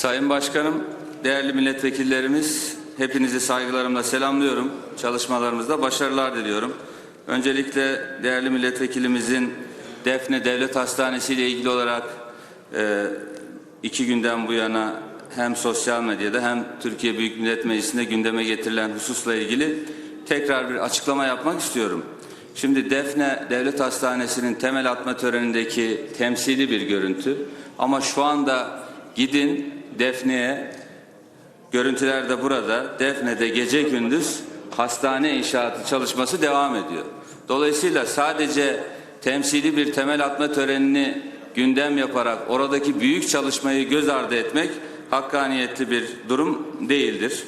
Sayın Başkanım, değerli milletvekillerimiz, hepinizi saygılarımla selamlıyorum. Çalışmalarımızda başarılar diliyorum. Öncelikle değerli milletvekilimizin Defne Devlet Hastanesi ile ilgili olarak e, iki günden bu yana hem sosyal medyada hem Türkiye Büyük Millet Meclisi'nde gündeme getirilen hususla ilgili tekrar bir açıklama yapmak istiyorum. Şimdi Defne Devlet Hastanesi'nin temel atma törenindeki temsili bir görüntü. Ama şu anda gidin Defne'ye, görüntüler de burada, Defne'de gece gündüz hastane inşaatı çalışması devam ediyor. Dolayısıyla sadece temsili bir temel atma törenini gündem yaparak oradaki büyük çalışmayı göz ardı etmek hakkaniyetli bir durum değildir.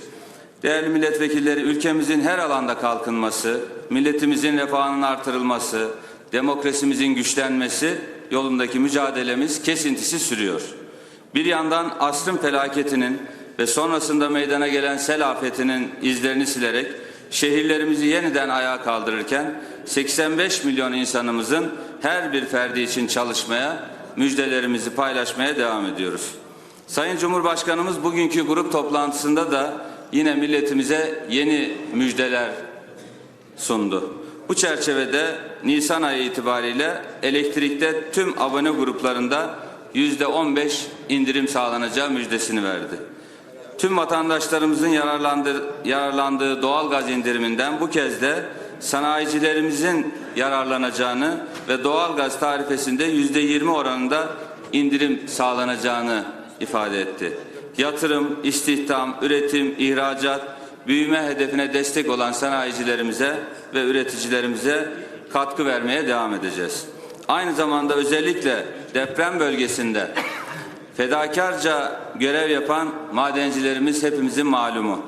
Değerli milletvekilleri ülkemizin her alanda kalkınması, milletimizin refahının artırılması, demokrasimizin güçlenmesi yolundaki mücadelemiz kesintisiz sürüyor. Bir yandan asrın felaketinin ve sonrasında meydana gelen sel afetinin izlerini silerek şehirlerimizi yeniden ayağa kaldırırken 85 milyon insanımızın her bir ferdi için çalışmaya, müjdelerimizi paylaşmaya devam ediyoruz. Sayın Cumhurbaşkanımız bugünkü grup toplantısında da yine milletimize yeni müjdeler sundu. Bu çerçevede Nisan ayı itibariyle elektrikte tüm abone gruplarında yüzde 15 indirim sağlanacağı müjdesini verdi. Tüm vatandaşlarımızın yararlandığı, doğal gaz indiriminden bu kez de sanayicilerimizin yararlanacağını ve doğal gaz tarifesinde yüzde 20 oranında indirim sağlanacağını ifade etti. Yatırım, istihdam, üretim, ihracat, büyüme hedefine destek olan sanayicilerimize ve üreticilerimize katkı vermeye devam edeceğiz. Aynı zamanda özellikle deprem bölgesinde fedakarca görev yapan madencilerimiz hepimizin malumu.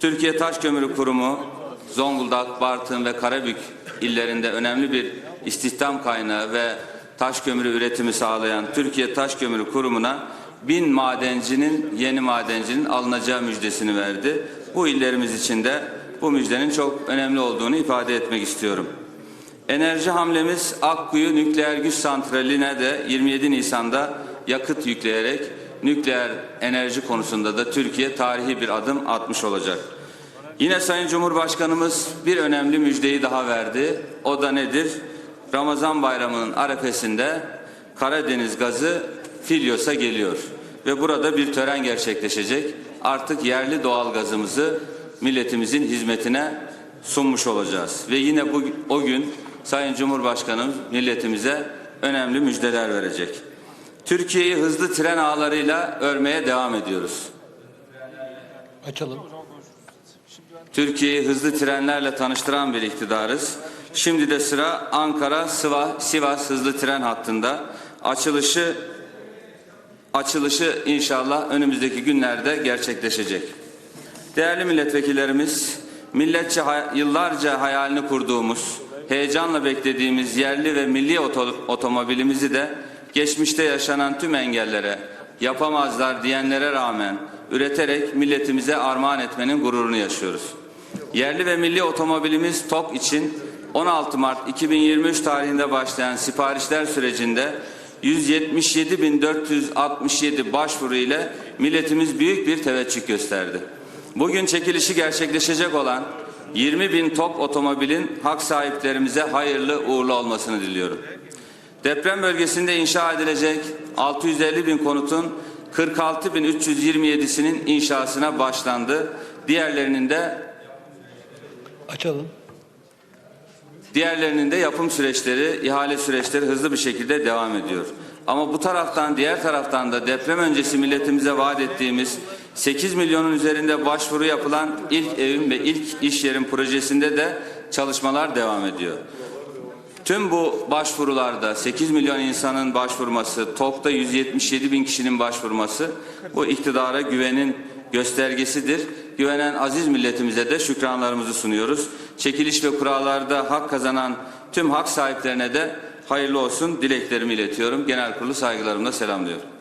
Türkiye Taş Kömürü Kurumu Zonguldak, Bartın ve Karabük illerinde önemli bir istihdam kaynağı ve taş kömürü üretimi sağlayan Türkiye Taş Kömürü Kurumu'na bin madencinin, yeni madencinin alınacağı müjdesini verdi. Bu illerimiz için de bu müjdenin çok önemli olduğunu ifade etmek istiyorum. Enerji hamlemiz Akkuyu Nükleer Güç Santrali'ne de 27 Nisan'da yakıt yükleyerek nükleer enerji konusunda da Türkiye tarihi bir adım atmış olacak. Yine Sayın Cumhurbaşkanımız bir önemli müjdeyi daha verdi. O da nedir? Ramazan bayramının arefesinde Karadeniz gazı Filyos'a geliyor. Ve burada bir tören gerçekleşecek. Artık yerli doğal gazımızı milletimizin hizmetine sunmuş olacağız. Ve yine bu, o gün Sayın Cumhurbaşkanım milletimize önemli müjdeler verecek. Türkiye'yi hızlı tren ağlarıyla örmeye devam ediyoruz. Açalım. Türkiye'yi hızlı trenlerle tanıştıran bir iktidarız. Şimdi de sıra Ankara Sivas, Sivas hızlı tren hattında açılışı açılışı inşallah önümüzdeki günlerde gerçekleşecek. Değerli milletvekillerimiz, milletçe yıllarca hayalini kurduğumuz, heyecanla beklediğimiz yerli ve milli oto- otomobilimizi de geçmişte yaşanan tüm engellere, yapamazlar diyenlere rağmen üreterek milletimize armağan etmenin gururunu yaşıyoruz. Yerli ve milli otomobilimiz TOP için 16 Mart 2023 tarihinde başlayan siparişler sürecinde 177.467 başvuru ile milletimiz büyük bir teveccüh gösterdi. Bugün çekilişi gerçekleşecek olan 20 bin TOP otomobilin hak sahiplerimize hayırlı uğurlu olmasını diliyorum. Deprem bölgesinde inşa edilecek 650 bin konutun 46.327'sinin inşasına başlandı. Diğerlerinin de Açalım. Diğerlerinin de yapım süreçleri, ihale süreçleri hızlı bir şekilde devam ediyor. Ama bu taraftan, diğer taraftan da deprem öncesi milletimize vaat ettiğimiz 8 milyonun üzerinde başvuru yapılan ilk evim ve ilk iş yerim projesinde de çalışmalar devam ediyor. Tüm bu başvurularda 8 milyon insanın başvurması, TOK'ta 177 bin kişinin başvurması bu iktidara güvenin göstergesidir. Güvenen aziz milletimize de şükranlarımızı sunuyoruz. Çekiliş ve kurallarda hak kazanan tüm hak sahiplerine de hayırlı olsun dileklerimi iletiyorum. Genel kurulu saygılarımla selamlıyorum.